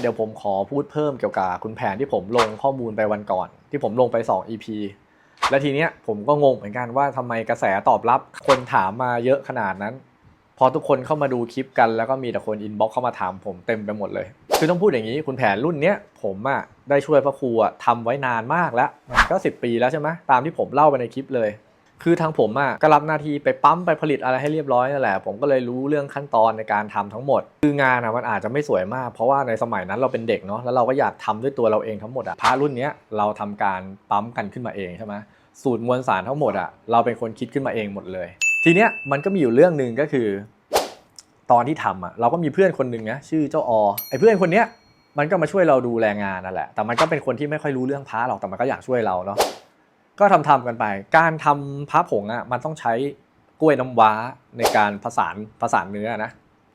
เดี๋ยวผมขอพูดเพิ่มเกี่ยวกับคุณแผนที่ผมลงข้อมูลไปวันก่อน ที่ผมลงไป 2 EP และทีเนี้ยผมก็งงเหมือนกันว่าทำไมกระแสตอบรับคนถามมาเยอะขนาดนั้น พอทุกคนเข้ามาดูคลิปกันแล้วก็มีแต่คนอินบ็อกเข้ามาถามผมเต็มไปหมดเลย คือต้องพูดอย่างนี้คุณแผนรุ่นเนี้ยผมอะได้ช่วยพระครูอะทำไว้นานมากแล้วมันก็ 10 ปีแล้วใช่ไหมตามที่ผมเล่าไปในคลิปเลย คือทางผมอะก็รับหน้าที่ไปปั๊มไปผลิตอะไรให้เรียบร้อยนั่นแหละ ผมก็เลยรู้เรื่องขั้นตอนในการทำทั้งหมด คืองานอะมันอาจจะไม่สวยมาก เพราะว่าในสมัยนั้นเราเป็นเด็กเนาะแล้วเราก็อยากทำด้วยตัวเราเองทั้งหมดอะพระรุ่นเนี้ยเราทำการปั๊มกันขึ้นมาเองใช่ไหมสูตรมวลสารทั้งหมดอะเราเป็นคนคิดขึ้นมาเองหมดเลย ทีเนี้ยมันก็มีอยู่เรื่องหนึ่งก็คือ ตอนที่ทำอะเราก็มีเพื่อนคนหนึ่งนะชื่อเจ้าอไอ้เพื่อนคนเนี้ยมันก็มาช่วยเราดูแลงานนั่นแหละ แต่มันก็เป็นคนที่ไม่ค่อยรู้เรื่องพระหรอกแต่มันก็อยากช่วยเราเนาะ ก็ทำทำกันไป การทำพระผงอะมันต้องใช้กล้วยน้ำว้าในการผสานผสานเนื้อนะ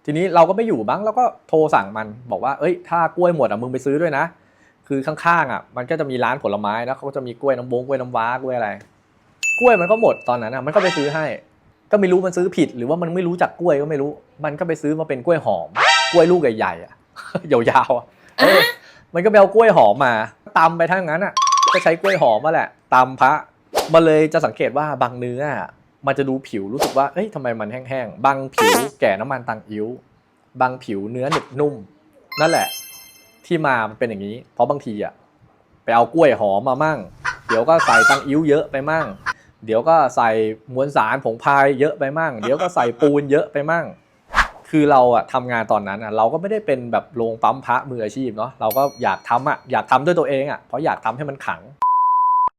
ทีนี้เราก็ไม่อยู่บ้างเราก็โทรสั่งมันบอกว่าเอ้ยถ้ากล้วยหมดอะมึงไปซื้อด้วยนะ คือข้างๆอะมันก็จะมีร้านผลไม้นะเขาก็จะมีกล้วยน้ำบงกล้วยน้ำว้ากล้วยอะไร กล้วยมันก็หมดตอนนั้นอะมันก็ไปซื้อให้ ก็ไม่รู้มันซื้อผิด หรือว่ามันไม่รู้จักกล้วยก็ไม่รู้ มันก็ไปซื้อมาเป็นกล้วยหอม กล้วยลูกใหญ่ๆอะยาวๆอะเออมันก็ไปเอากล้วยหอมมาตำไปทั้งนั้นอะ ก็ใช้กล้วยหอมมาแหละตำพระมาเลยจะสังเกตว่าบางเนื้อมันจะดูผิวรู้สึกว่าเอ้ยทำไมมันแห้งๆบางผิวแก่น้ำมันตังอิ้ว บางผิวเนื้อหนึบนุ่ม นั่นแหละ ที่มามันเป็นอย่างนี้ เพราะบางทีอะไปเอากล้วยหอมมามั่ง เดี๋ยวก็ใส่ตังอิ้วเยอะไปมั่ง เดี๋ยวก็ใส่มวลสารผงพายเยอะไปมั่ง เดี๋ยวก็ใส่ปูนเยอะไปมั่ง คือเราอะทำงานตอนนั้นอะเราก็ไม่ได้เป็นแบบโรงปั๊มพระมืออาชีพเนาะเราก็อยากทำอะอยากทำด้วยตัวเองอะเพราะอยากทำให้มันขัง